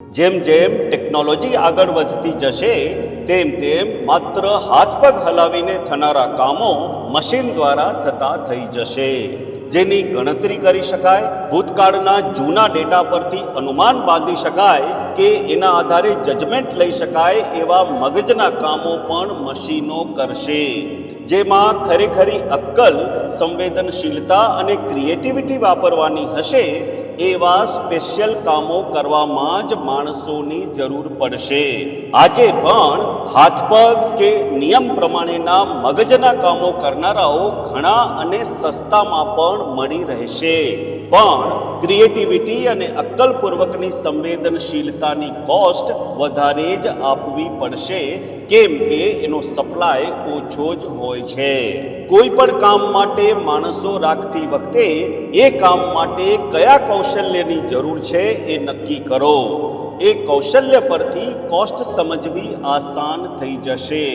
જેમ જેમ ટેકનોલોજી આગળ વધતી જશે, તેમ તેમ માત્ર હાથ પગ હલાવીને થનારા કામો મશીન દ્વારા થતા થઈ જશે. જેની ગણતરી કરી શકાય, ભૂતકાળના જૂના ડેટા પરથી અનુમાન બાંધી શકાય કે એના આધારે જજમેન્ટ લઈ શકાય એવા મગજના કામો પણ મશીનો કરશે. જેમાં ખરેખરી અક્કલ, સંવેદનશીલતા અને ક્રિએટિવિટી વાપરવાની હશે એવા સ્પેશિયલ કામો કરવામાં જ માણસોની જરૂર પડશે. આજે પણ હાથ પગ કે નિયમ પ્રમાણેના મગજના કામો કરનારાઓ ઘણા અને સસ્તામાં પણ મળી રહેશે. પણ ક્રિએટિવિટી અને અક્કલપૂર્વકની સંવેદનશીલતાની કોસ્ટ વધારે જ આપવી પડશે, કેમ કે એનો સપ્લાય ઓછો જ હોય છે. કોઈ પણ કામ માટે માણસો રાખતી વખતે એ કામ માટે કયા કૌશલ્યની જરૂર છે એ નક્કી કરો. એ કૌશલ્ય પરથી કોસ્ટ સમજવી આસાન થઈ જશે.